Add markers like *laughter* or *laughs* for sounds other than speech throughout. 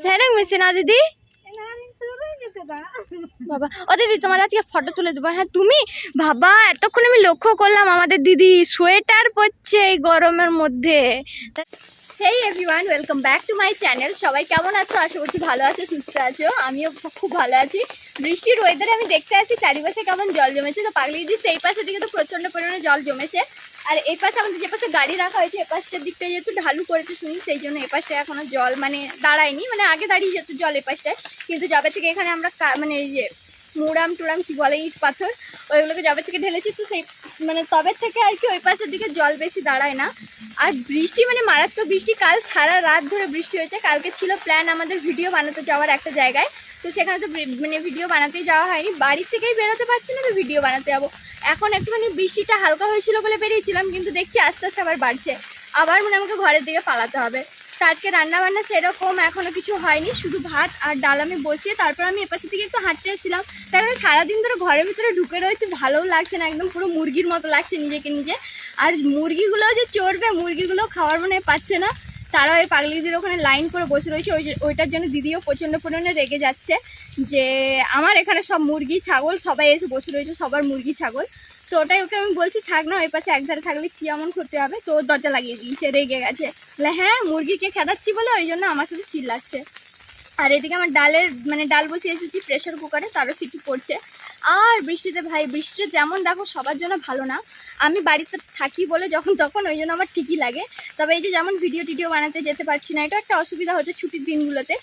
সেরেং মেসে না দিদি? বাবা ও দিদি তোমার আজকে ফটো তুলে দেবো। হ্যাঁ তুমি বাবা এতক্ষণ আমি লক্ষ্য করলাম আমাদের দিদি সোয়েটার পরছে এই গরমের মধ্যে। Hey everyone welcome back to my channel সবাই কেমন আছো? আশা করছি ভালো আছো, সুস্থ আছো। আমিও খুব ভালো আছি। বৃষ্টির ওয়েদারে আমি দেখতে আসি, চারিপাশে কেমন জল জমেছে। তো পাগলি দিদি সেই পাশের দিকে তো প্রচণ্ড পরিমাণে জল জমেছে। আর এই পাশে আমাদের যে পাশে গাড়ি রাখা হয়েছে, এ পাশটার দিকটা যেহেতু ঢালু করেছে শুনি, সেই জন্য এ পাশটায় এখনও জল মানে দাঁড়ায়নি। মানে আগে দাঁড়িয়ে যেত জল এ পাশটায়। কিন্তু যবে থেকে এখানে আমরা মানে এই যে মুড়াম টুড়াম কি বলে ইট, পাথর, ওইগুলোকে যবে থেকে ঢেলেছি, তো সেই মানে তবে থেকে আর কি ওই পাশের দিকে জল বেশি দাঁড়ায় না। আর বৃষ্টি মানে মারাত্মক বৃষ্টি, কাল সারা রাত ধরে বৃষ্টি হয়েছে। কালকে ছিল প্ল্যান আমাদের ভিডিও বানাতে যাওয়ার একটা জায়গায়। তো সেখানে তো মানে ভিডিও বানাতেই যাওয়া হয়নি। বাড়ি থেকেই বেরোতে পারছি না, তো ভিডিও বানাতে যাব। এখন একটুখানি বৃষ্টিটা হালকা হয়েছিল বলে বেরিয়েছিলাম, কিন্তু দেখছি আস্তে আস্তে আবার বাড়ছে। আবার মানে আমাকে ঘরের দিকে পালাতে হবে। তো আজকে রান্না বান্না সেরকম এখনও কিছু হয়নি, শুধু ভাত আর ডাল আমি বসিয়ে তারপর আমি এপাশে থেকে একটু হাঁটতে এসেছিলাম। তার কারণে সারাদিন ধরে ঘরের ভিতরে ঢুকে রয়েছে, ভালোও লাগছে না, একদম পুরো মুরগির মতো লাগছে নিজেকে নিজে। আর মুরগিগুলোও যে চড়বে, মুরগিগুলো খাওয়ার মনে পাচ্ছে না। তারাও এই পাগলিদের ওখানে লাইন করে বসে রয়েছে, ওই ওইটার জন্য দিদিও প্রচণ্ড পরিমাণে রেগে যাচ্ছে যে, আমার এখানে সব মুরগি, ছাগল, সবাই এসে বসে রয়েছে, সবার মুরগি, ছাগল। তো ওটাই ওকে আমি বলছি, থাক না, ওই পাশে একধারে থাকলে কি এমন ক্ষতি হবে? তো দরজা লাগিয়ে দিয়েছে, রেগে গেছে। বলে হ্যাঁ মুরগিকে খেদাচ্ছি বলে ওই জন্য আমার সাথে চিল্লাচ্ছে। আর এদিকে আমার ডালের মানে ডাল বসিয়ে এসেছি প্রেশার কুকারে তারও সিটি পড়ছে। আর বৃষ্টিতে ভাই, বৃষ্টিটা যেমন দেখো, সবার জন্য ভালো না। আমি বাড়িতে থাকি বলে যখন তখন ওই জন্য আমার ঠিকই লাগে। তবে এই যে যেমন ভিডিও টিডিও বানাতে যেতে পারছি না এটা একটা অসুবিধা হচ্ছে ছুটির দিনগুলোতে।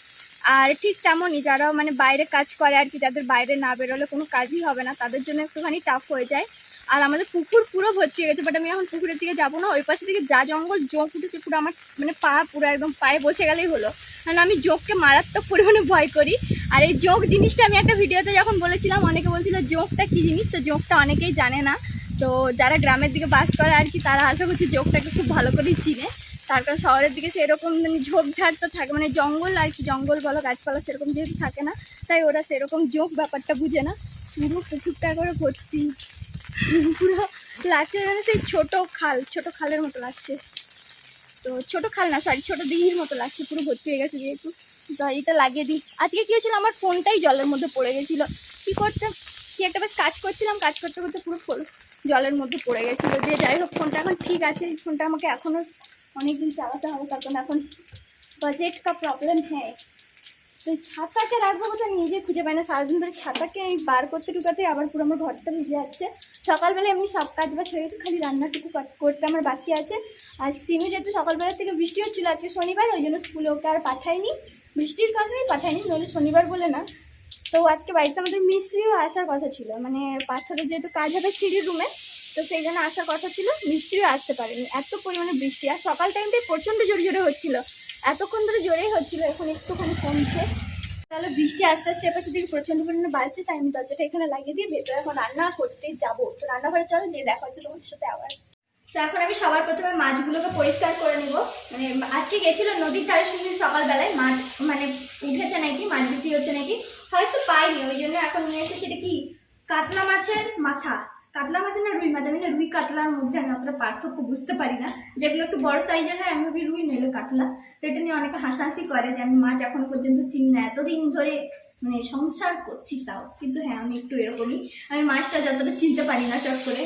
আর ঠিক তেমনই যারা মানে বাইরে কাজ করে আর কি, যাদের বাইরে না বেরোলে কোনো কাজই হবে না, তাদের জন্য একটুখানি টাফ হয়ে যায়। আর আমাদের পুকুর পুরো ভর্তি হয়ে গেছে বাট আমি এখন পুকুরের দিকে যাব না। ওই পাশে থেকে যা জঙ্গল, জোঁক উঠেছে, পুরো আমার মানে পা পুরো একদম পায়ে বসে গেলেই হলো। কারণ আমি জোঁককে মারাত্মক পরিমাণে ভয় করি। আর এই জোঁক জিনিসটা আমি একটা ভিডিওতে যখন বলেছিলাম, অনেকে বলছিল, জোঁকটা কী জিনিস? তো জোঁকটা অনেকেই জানে না। তো যারা গ্রামের দিকে বাস করে আর কি, তারা আশা করছি জোঁকটাকে খুব ভালো করেই চিনে। তার কারণ শহরের দিকে সেরকম মানে ঝোপঝাড় তো থাকে মানে জঙ্গল আর কি, জঙ্গল বলো, গাছপালা সেরকম যেহেতু থাকে না, তাই ওরা সেরকম জোঁক ব্যাপারটা বুঝে না। পুরো পুকুরটা করে ভর্তি। পুরো লাগছে যেন সেই ছোট খাল, ছোট খালের মতো লাগছে। তো ছোট খাল না সরি ছোট দিঘির মতো লাগছে, পুরো ভর্তি হয়ে গেছে যেহেতু। তো এটা লাগিয়ে দিই। আজকে কী হয়েছিল? আমার ফোনটাই জলের মধ্যে পড়ে গেছিল। কী করতে, কি একটা বেশ কাজ করছিলাম, কাজ করতে করতে পুরো জলের মধ্যে পড়ে গেছিল। দিয়ে যাই হোক, ফোনটা এখন ঠিক আছে। ফোনটা আমাকে এখনও অনেক দিন চালাতে হবে, কারণ এখন বাজেট কা প্রবলেম হ্যাঁ। তো ছাতাকে রাখব কোথায়? নিজে খুঁজে পাই না। সারাদিন ধরে ছাতাকে বার করতে ঢুকাতে আবার পুরো আমার ঘরটা ভিজে যাচ্ছে। সকালবেলা এমনি সব কাজ বা গেছে, খালি রান্নাটুকু কর- করতে আমার বাকি আছে। আর সিনু যেহেতু সকালবেলার থেকে বৃষ্টি হচ্ছিল, আজকে শনিবার, ওই জন্য স্কুলে ওকে আর পাঠাইনি বৃষ্টির কারণেই পাঠাইনি নইলে শনিবার বলে না। তো আজকে বাড়িতে আমাদের মিস্ত্রিও আসার কথা ছিল। মানে পাঁচটাতে যেহেতু কাজ হবে সিঁড়ির রুমে, তো সেই জন্য আসার কথা ছিল, মিস্ত্রিও আসতে পারেনি। এত পরিমাণে বৃষ্টি, আর সকাল টাইমটাই প্রচণ্ড জোরে জোরে হচ্ছিল। এতক্ষণ ধরে জোরেই হচ্ছিল, এখন একটুখানি কমছে। তাহলে বৃষ্টি আস্তে আস্তে এপাশে দিকে প্রচণ্ড পরিমাণে বাড়ছে, তাই আমি দরজাটা এখানে লাগিয়ে দিয়ে ভেতরে এখন রান্না করতে যাব। তো রান্নাঘরে চলো যে দেখা হচ্ছে তোমার সাথে আবার। তো এখন আমি সবার প্রথমে মাছগুলোকে পরিষ্কার করে নেব। মানে আজকে গেছিল নদীর ধারে শুনি সকালবেলায় মাছ মানে উঠেছে নাকি, মাছ বিক্রি হচ্ছে নাকি? হয়তো পাইনি, ওই জন্য এখন নিয়ে এসেছি এটা কি কাতলা মাছের মাথা? কাতলা মাছ না রুই মাছ আমি না রুই কাতলার মধ্যে আমি অতটা পার্থক্য বুঝতে পারি না। যেগুলো একটু বড় সাইজের হয়, আমি ভাবি রুই নইলে কাতলা। তো এটা নিয়ে অনেকে হাসাহাসি করে যে, আমি মাছ এখনও পর্যন্ত চিনি না, এতদিন ধরে মানে সংসার করছি তাও। কিন্তু হ্যাঁ আমি একটু এরকমই। আমি মাছটা যতটা চিনতে পারি না, চট করে।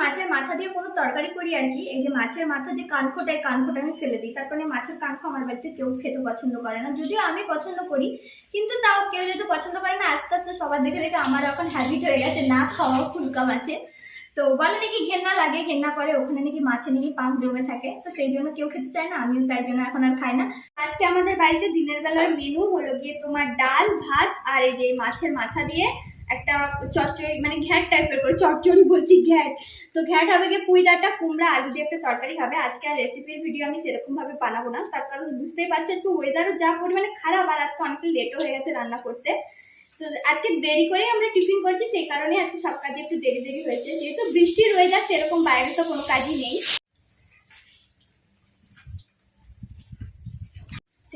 মাছের মাথা দিয়ে তরকারি করি আর কি। এই যে মাছের মাথা যে কানখোটা এই কানখোটা আমি ফেলে দিই তারপরে মাছের কানখো আমার বাড়িতে কেউ খেতে পছন্দ করে না। যদিও আমি পছন্দ করি, কিন্তু তাও কেউ যেহেতু পছন্দ করে না, আস্তে আস্তে সবার দেখে দেখে আমার এখন হ্যাবিট হয়ে গেছে না খাওয়া ফুলকা মাছে। তো বলে নাকি ঘেন্না লাগে, ঘেন্না করে, ওখানে নাকি মাছে নাকি পাম্প জমে থাকে। তো সেই জন্য কেউ খেতে চায় না, আমিও তাই জন্য এখন আর খাই না। আজকে আমাদের বাড়িতে দিনের বেলার মেনু হলো গিয়ে তোমার ডাল, ভাত আর এই যে মাছের মাথা দিয়ে একটা চচ্চড়ি মানে ঘ্যাট টাইপের করে, চচ্চড়ি বলছি ঘ্যাট। তো ঘ্যাট হবে গিয়ে পুঁই ডাঁটা, কুমড়া, আলু দিয়ে একটা তরকারি হবে। আজকে আর রেসিপির ভিডিও আমি সেরকম ভাবে বানাবো না। তার কারণ বুঝতেই পারছ আজকে ওয়েদারও যা পরিমাণে খারাপ, আর আজকে অনেকটা লেটও হয়ে গেছে রান্না করতে। তো আজকে দেরি করেই আমরা টিফিন করছি, সেই কারণে আজকে সব কাজে একটু দেরি দেরি হয়েছে। যেহেতু বৃষ্টির ওয়েদার সেরকম বাইরে তো কোনো কাজই নেই।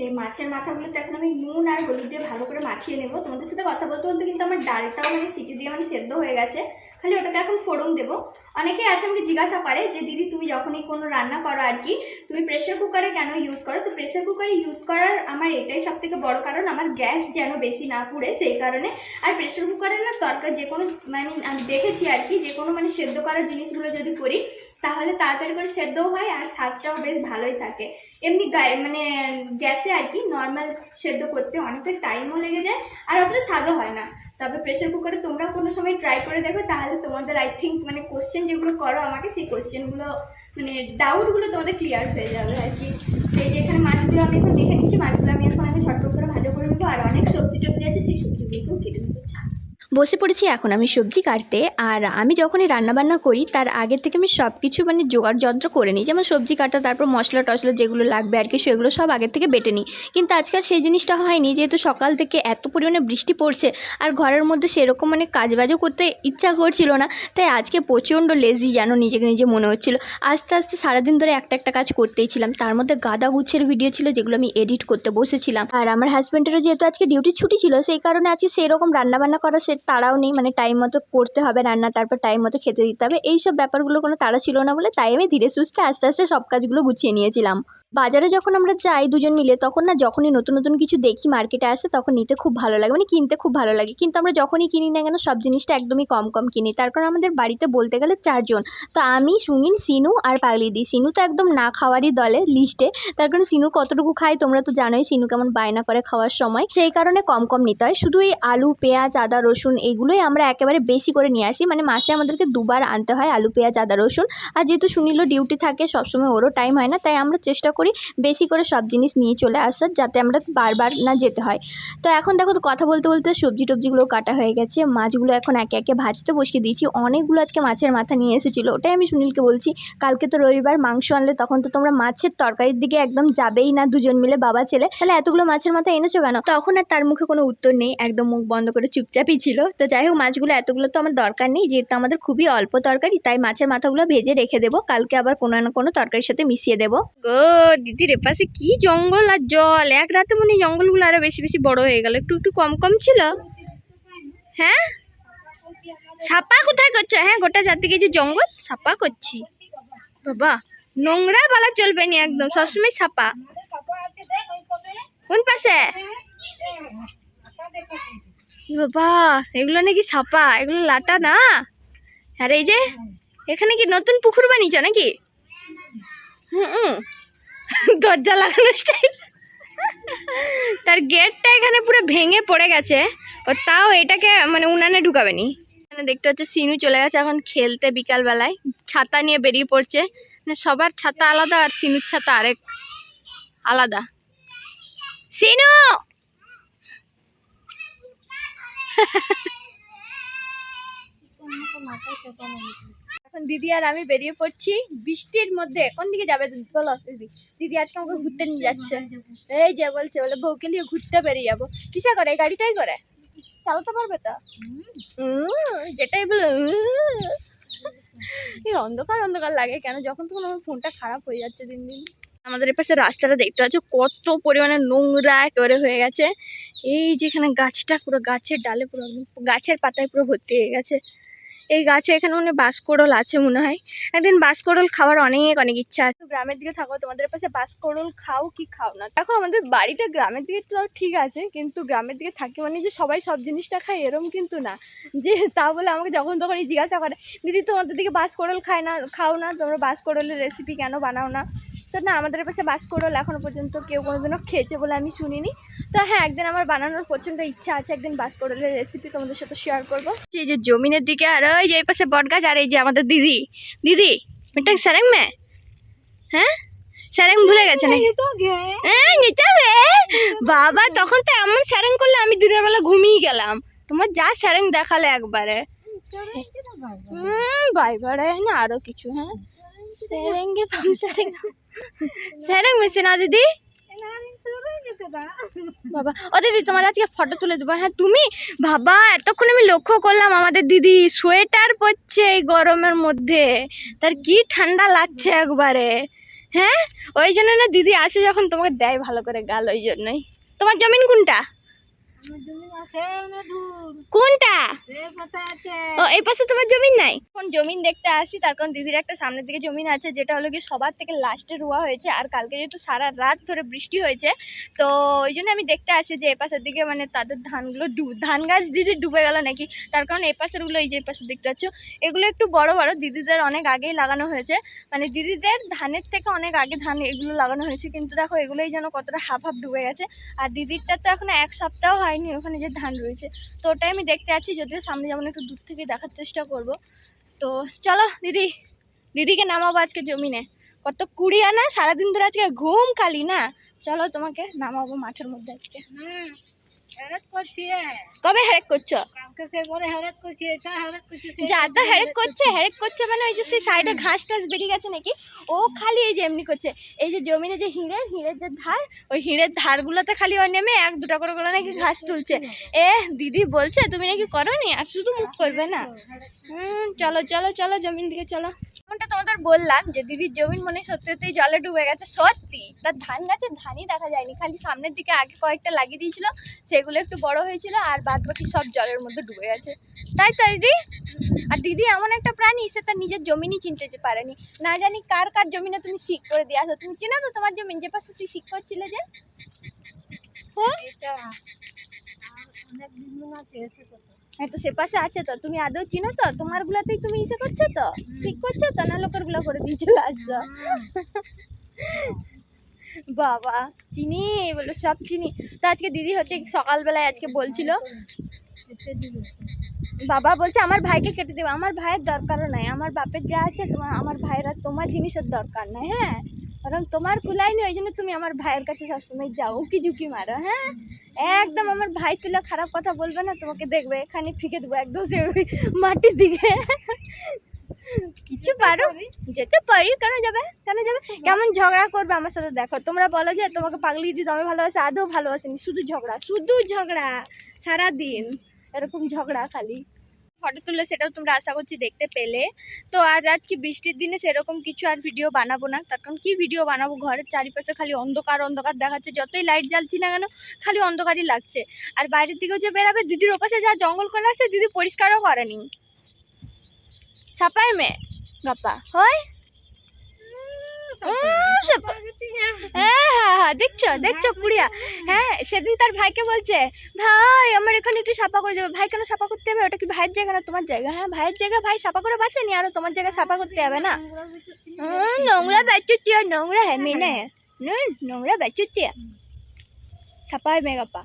এই মাছের মাথাগুলোতে এখন আমি নুন আর হলুদ দিয়ে ভালো করে মাখিয়ে নেব। তোমাদের সাথে কথা বলতে বলতে কিন্তু আমার ডালটাও মানে সিটি দিয়ে মানে সেদ্ধ হয়ে গেছে। খালি ওটাকে এখন ফোড়ন দেবো। অনেকে আছে আমাকে জিজ্ঞাসা করে যে, দিদি, তুমি যখনই কোনো রান্না করো আর কি, তুমি প্রেশার কুকারে কেন ইউজ করো? তো প্রেশার কুকারে ইউজ করার আমার এটাই সব থেকে বড় কারণ, আমার গ্যাস যেন বেশি না পুড়ে সেই কারণে। আর প্রেশার কুকারে না তরকারি যে কোনো মানে আমি দেখেছি আর কি যে কোনো মানে সেদ্ধ করার জিনিসগুলো যদি করি, তাহলে তাড়াতাড়ি করে সেদ্ধও হয় আর স্বাদটাও বেশ ভালোই থাকে। এমনি গায়ে মানে গ্যাসে আর কি নর্মাল সেদ্ধ করতে অনেকটা টাইমও লেগে যায়, আর অতটা স্বাদও হয় না। তবে প্রেশার কুকারে তোমরা কোনো সময় ট্রাই করে দেখো, তাহলে তোমাদের আই থিঙ্ক মানে কোশ্চেন যেগুলো করো আমাকে, সেই কোশ্চেনগুলো মানে ডাউটগুলো তোমাদের ক্লিয়ার হয়ে যাবে আর কি। এই যে এখানে মাছগুলো আমি এখন দেখে নিচ্ছি, মাছগুলো আমি এখন আমি ঝটপট করে ভাজা করে নেব, আর অনেক সবজি টবজি আছে, সেই সবজিগুলো কেটে বসে পড়েছি এখন আমি সবজি কাটতে। আর আমি যখনই রান্নাবান্না করি, তার আগের থেকে আমি সব কিছু মানে জোগাড় যন্ত্র করে নিই। যেমন সবজি কাটা, তারপর মশলা টশলা যেগুলো লাগবে আর কি, সেগুলো সব আগের থেকে বেটে নিই। কিন্তু আজকাল সেই জিনিসটা হয়নি, যেহেতু সকাল থেকে এত পরিমাণে বৃষ্টি পড়ছে আর ঘরের মধ্যে সেরকম মানে কাজবাজও করতে ইচ্ছা করছিল না, তাই আজকে প্রচণ্ড লেজি যেন নিজেকে নিজে মনে হচ্ছিল। আস্তে আস্তে সারাদিন ধরে একটা একটা কাজ করতেই ছিলাম। তার মধ্যে গাদা গুচ্ছের ভিডিও ছিল যেগুলো আমি এডিট করতে বসেছিলাম। আর আমার হাজব্যান্ডেরও যেহেতু আজকে ডিউটি ছুটি ছিল, সেই কারণে আজকে সেরকম রান্নাবান্না করার সে তাড়াও নেই মানে টাইম মতো করতে হবে রান্না, তারপর টাইম মতো খেতে দিতে হবে। এইসব ব্যাপারগুলো কোনো তাড়া ছিল না বলে তাই আমি ধীরে সুস্থে আস্তে আস্তে সব কাজগুলো গুছিয়ে নিয়েছিলাম। বাজারে যখন আমরা যাই দুজন মিলে, তখন না যখনই নতুন নতুন কিছু দেখি মার্কেটে আসে, তখন নিতে খুব ভালো লাগে মানে কিনতে খুব ভালো লাগে। কিন্তু আমরা যখনই কিনি না কেন, সব জিনিসটা একদমই কম কম কিনি। তার কারণ আমাদের বাড়িতে বলতে গেলে চারজন। তো আমি, সুনীল, সিনু আর পাগলি দি সিনু তো একদম না খাওয়ারই দলে লিস্টে তার কারণ সিনু কতটুকু খায় তোমরা তো জানোই, সিনু কেমন বায়না করে খাওয়ার সময়। সেই কারণে কম কম নিতে হয়। শুধু এই আলু, পেঁয়াজ, আদা, রসুন এইগুলোই আমরা একেবারে বেশি করে নিয়ে আসি। মানে মাসে আমাদেরকে দুবার আনতে হয় আলু, পেঁয়াজ, আদা, রসুন। আর যেহেতু সুনীলও ডিউটি থাকে, সবসময় ওরও টাইম হয় না, তাই আমরা চেষ্টা করি বেশি করে সব জিনিস নিয়ে চলে আসার, যাতে আমরা বারবার না যেতে হয়। তো এখন দেখো কথা বলতে বলতে সবজি টবজিগুলো কাটা হয়ে গেছে। মাছগুলো এখন একে একে ভাজতে বসিয়ে দিয়েছি। অনেকগুলো আজকে মাছের মাথা নিয়ে এসেছিল, ওটাই আমি সুনীলকে বলছি। কালকে তো রবিবার, মাংস আনলে তখন তো তোমরা মাছের তরকারির দিকে একদম যাবেই না দুজন মিলে বাবা, ছেলে। তাহলে এতগুলো মাছের মাথা এনেছো কেন? তখন আর তার মুখে কোনো উত্তর নেই, একদম মুখ বন্ধ করে চুপচাপই ছিল। তো যাই হোক, মাছগুলো এতগুলো তো আমার দরকার নেই, যেহেতু আমাদের খুবই অল্প তরকারি, তাই মাছের মাথাগুলো ভেজে রেখে দেবো। কালকে আবার কোনো না কোনো তরকারির সাথে মিশিয়ে দেবো। গো দিদির এপাশে কি জঙ্গল আর জল? এক রাতে মনে জঙ্গলগুলো আরও বেশি বেশি বড় হয়ে গেল, একটু একটু কম কম ছিল। হ্যাঁ? সাপা কোথায় করছ? হ্যাঁ গোটা চারদিকে যে জঙ্গল, সাপা করছি। বাবা, নোংরা বলা চলবে না একদম, সবসময় সাপা। কোন পাশে? বাবা? এগুলো নাকি সাপা এগুলো লাটা না? আর এই যে, এখানে কি নতুন পুকুর বানিয়েছ নাকি? দরজা লাগানো স্টাইল তার গেটটা এখানে পুরো ভেঙে পড়ে গেছে, ও তাও এটাকে মানে উনানে ঢুকাবে নি এখানে দেখতে হচ্ছে সিনু চলে গেছে এখন খেলতে বিকাল বেলায় ছাতা নিয়ে বেরিয়ে পড়ছে। মানে সবার ছাতা আলাদা আর সিনুর ছাতা আরেক আলাদা। সিনু! এখন দিদি আর আমি বেরিয়ে পড়ছি। বৃষ্টির মধ্যে। কোন দিকে যাবে বলো দিদি। দিদি আজকে আমাকে ঘুরতে নিয়ে যাচ্ছে। এই যে বলছে, বলে বউকে নিয়ে ঘুরতে বেরিয়ে যাব। কিসে করে? এই গাড়িটাই করে? চালাতে পারবে তো? যেটাই বলে এই অন্ধকার অন্ধকার লাগে কেন? যখন তখন আমার ফোনটা খারাপ হয়ে যাচ্ছে দিন দিন। আমাদের এপাশে রাস্তাটা দেখতে পাচ্ছ, কত পরিমাণে নোংরা একেবারে হয়ে গেছে। এই যেখানে গাছটা পুরো গাছের ডালে পুরো গাছের পাতায় পুরো ভর্তি হয়ে গেছে। এই গাছে এখানে মনে বাঁশকোড়ল আছে মনে হয়। একদিন বাঁশকোড়ল খাওয়ার অনেক অনেক ইচ্ছা আছে। গ্রামের দিকে থাকো, তোমাদের পাশে বাঁশকোড়ল খাও কি খাও না। দেখো, আমাদের বাড়িটা গ্রামের দিকে তো ঠিক আছে, কিন্তু গ্রামের দিকে থাকি মানে যে সবাই সব জিনিসটা খায় এরম কিন্তু না। যে তা বলে আমাকে যখন তখনই জিজ্ঞাসা করে, দিদি, তোমাদের দিকে বাঁশকোড়ল খায় না, খাও না? তোমরা বাঁশকোড়লের রেসিপি কেন বানাও না? তো না, আমাদের পাশে বাঁশকোড়ল এখনও পর্যন্ত কেউ কোনোদিনও খেয়েছে বলে আমি শুনিনি। তো হ্যাঁ একদিন আমার বানানোর প্রচণ্ড ইচ্ছা আছে, একদিন বাঁশকোড়লের রেসিপি তোমাদের সাথে শেয়ার করব। এই যে জমিনের দিকে আর ওই যে এই পাশে বটগাছ আর এই যে আমাদের দিদি। দিদি মিটাং স্যারেং মে? হ্যাঁ? স্যারেং ভুলে গেছে নাকি? হ্যাঁ নিতে হবে বাবা, তখন তো এমন স্যারেং করলে আমি দিনের বেলা ঘুমিয়ে গেলাম। তোমার যা স্যারেং দেখালে একবারে। হুম না, আরও কিছু হ্যাঁ? স্যারেঙ্গে পাম স্যারেং। স্যারেং মেশে না, দিদি? *laughs* বাবা, ও দিদি, তোমার আজকে ফটো তুলে দেবো। হ্যাঁ তুমি বাবা, এতক্ষণ আমি লক্ষ্য করলাম আমাদের দিদি সোয়েটার পরছে এই গরমের মধ্যে। তার কি ঠান্ডা লাগছে একবারে। হ্যাঁ? ওই জন্য না দিদি আসে যখন তোমাকে দেয় ভালো করে গাল, ওই জন্যই। তোমার জমিন কোনটা? কোনটা? আছে ও এই পাশে তোমার জমিন নাই? এখন জমিন দেখতে আসি তার কারণ দিদির একটা সামনের দিকে জমিন আছে যেটা হলো কি সবার থেকে লাস্টে রোয়া হয়েছে আর কালকে যেহেতু সারা রাত ধরে বৃষ্টি হয়েছে তো ওই জন্য আমি দেখতে আসি যে এ পাশের দিকে মানে তাদের ধানগুলো ডুব ধান গাছ দিদি ডুবে গেল নাকি? তার কারণ এই পাশেরগুলো এই যে পাশে দেখতে পাচ্ছ এগুলো একটু বড় বড় দিদিদের অনেক আগেই লাগানো হয়েছে। মানে দিদিদের ধানের থেকে অনেক আগে ধান এগুলো লাগানো হয়েছে কিন্তু দেখো এগুলোই যেন কতটা হাফ হাফ ডুবে গেছে আর দিদিরটা তো এখন এক সপ্তাহ হয়নি ওখানে যে ধান রয়েছে। তো ওটাই আমি দেখতে আছি যদিও সামনে যেমন একটু দূর থেকে দেখার চেষ্টা করব। তো চলো দিদি, দিদিকে নামাবো আজকে জমিনে। কত কুড়ি আনা, সারাদিন ধরে আজকে ঘুম খালি না? চলো তোমাকে নামাবো মাঠের মধ্যে আজকে। কবে হেরেক করছ? করছি যা তো হেরেক করছে হেরেক করছে মানে ওই যে সেই সাইডে ঘাস টাস বেরিয়ে গেছে নাকি? ও খালি এই যে এমনি করছে এই যে জমিনে যে হিড়ের হিড়ের যে ধার ওই হিড়ের ধারগুলোতে খালি ও নেমে এক দুটা করে করে নাকি ঘাস তুলছে। এ দিদি বলছে তুমি নাকি করনি আর শুধু মুখ করবে না? হুম চলো চলো চলো জমিন দিকে চলো। যেমনটা তোমাদের বললাম যে দিদির জমিন মনে হয় সত্যি সত্যি জলে ডুবে গেছে সত্যি। তার ধান গাছে ধানই দেখা যায়নি খালি সামনের দিকে আগে কয়েকটা লাগিয়ে দিয়েছিল সেগুলো একটু বড় হয়েছিল আর বাদ বাকি সব জলের মধ্যে ডুবে গেছে। তাই তো দিদি? আর দিদি এমন একটা প্রাণী সে তার নিজের জমিনই চিনতে যে পারেনি। না জানি কার কার জমিনে তুমি শিক করে দিয়ে আসো। তুমি চেনো তো তোমার জমিন যে পাশে তুমি শিক করছিলে যে? হ্যাঁ? হ্যাঁ তো সে পাশে আছে তো। তুমি আদৌ চিনো তো? তোমার গুলাতেই তুমি ইসে করছ তো? শিক করছ তো? না লোকেরগুলা করে দিয়ে চলে আসছো? বাবা, চিনি বলো সব চিনি। তো আজকে দিদি হচ্ছে সকালবেলায় আজকে বলছিল, বাবা বলছে, আমার ভাইকে কেটে দেবে। আমার ভাইয়ের দরকারও নাই। আমার বাপের যা আছে তোমার আমার ভাইয়ের আর তোমার জিনিসের দরকার নাই হ্যাঁ? কারণ তোমার কুলাইনি ওই জন্য তুমি আমার ভাইয়ের কাছে সবসময় যাও। উকি ঝুঁকি মারো হ্যাঁ? একদম আমার ভাই তুলে খারাপ কথা বলবে না, তোমাকে দেখবে। এখানে ফিকে দেবো, একদম সে মাটির দিকে। কিছু পারো, যেতে পারি। কেন যাবে? কেন যাবে? কেমন ঝগড়া করবে আমার সাথে দেখো। তোমরা বলো যে, তোমাকে পাগলি দিদি আমি ভালোবাসে, আদৌ ভালোবাসেনি। শুধু ঝগড়া শুধু ঝগড়া। সারাদিন এরকম ঝগড়া খালি। ফটো তুললে সেটাও তোমরা আশা করছি দেখতে পেলে। তো আজ আজ কি বৃষ্টির দিনে সেরকম কিছু আর ভিডিও বানাবো না। তার কারণ কি ভিডিও বানাবো? ঘরের চারিপাশে খালি অন্ধকার অন্ধকার দেখাচ্ছে। যতই লাইট জ্বালছি না কেন, খালি অন্ধকারই লাগছে। আর বাইরের দিকেও যে বেরাবে দিদির ওপাশে যা জঙ্গল করে আছে, দিদি পরিষ্কারও করেনি। মে গাপা হয় উম, সাপা- হ্যাঁ হ্যাঁ হ্যাঁ দেখছ দেখছ পুড়িয়া। হ্যাঁ সেদিন তার ভাইকে বলছে ভাই আমার এখানে একটু সাফা করে দেবে। ভাই কেন সাফা করতে হবে? ওটা কি ভাইয়ের জায়গা না তোমার জায়গা? হ্যাঁ ভাইয়ের জায়গা ভাই সাফা করে বাঁচেনি আরও তোমার জায়গা সাফা করতে হবে না। নোংরা বেচুচ্ছি আর নোংরা হ্যাঁ মেনে নোংরা বেচুচ্ছি সাপাই মেগাপা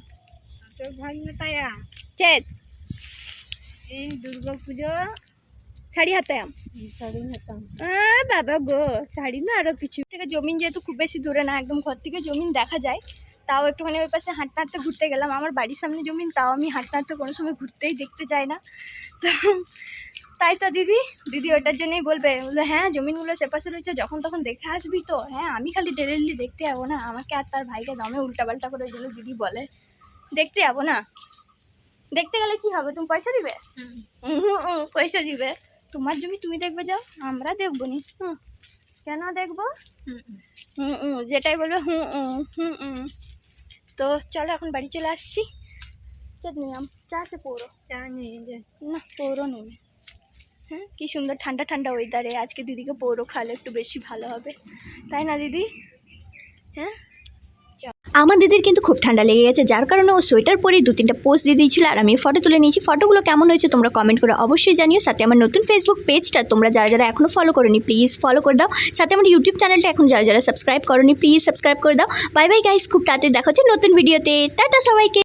চেত। এই দুর্গা পুজো শাড়ি হাতে আম শাড়ি বাবা গো শাড়ি না আরও কিছু থেকে জমিন যেহেতু খুব বেশি দূরে না একদম ঘর থেকে জমিন দেখা যায় তাও একটুখানি ওই পাশে হাঁটতে হাঁটতে ঘুরতে গেলাম। আমার বাড়ির সামনে জমিন তাও আমি হাঁটতে হাঁটতে কোনো সময় ঘুরতেই দেখতে যাই না। তো তাই তো দিদি দিদি ওটার জন্যই বলবে বলবে হ্যাঁ জমিনগুলো সেপাশে রয়েছে যখন তখন দেখে আসবি তো। হ্যাঁ আমি খালি ডেলিলি দেখতে যাব না আমাকে আর তার ভাইকে দমে উল্টাপাল্টা করে ওই জন্য দিদি বলে দেখতে যাব না। দেখতে গেলে কি হবে? তুমি পয়সা দিবে? হুম। হুম, পয়সা দিবে। তোমার জমি তুমি দেখবে যাও আমরা দেখব নি হুম। কেন দেখব? হুম হুম। যেটাই বলবে হুম হুম হুম হুম। তো চলো এখন বাড়ি চলে আসছি। আম চা সে পৌরো চা নিয়ে না পৌরো নেবে হ্যাঁ কি সুন্দর ঠান্ডা ঠান্ডা ওয়েদারে আজকে দিদিকে পৌরো খালে একটু বেশি ভালো হবে। তাই না দিদি? হ্যাঁ? আমার দিদির কিন্তু খুব ঠান্ডা লেগে গেছে, যার কারণে ও সোয়েটার পরে দু তিনটা পোস্ট দিয়ে দিয়েছিল আর আমি ফটো তুলে নিয়েছি। ফটোগুলো কেমন হয়েছে তোমরা কমেন্ট করে অবশ্যই জানিও। সাথে আমার নতুন ফেসবুক পেজটা তোমরা যারা যারা এখনও ফলো করোনি প্লিজ ফলো করে দাও। সাথে আমার ইউটিউব চ্যানেলটা এখন যারা যারা সাবস্ক্রাইব করোনি প্লিজ সাবস্ক্রাইব করে দাও। বাই বাই গাইস খুব তাড়াতাড়ি দেখা হচ্ছে নতুন ভিডিওতে টাটা সবাইকে।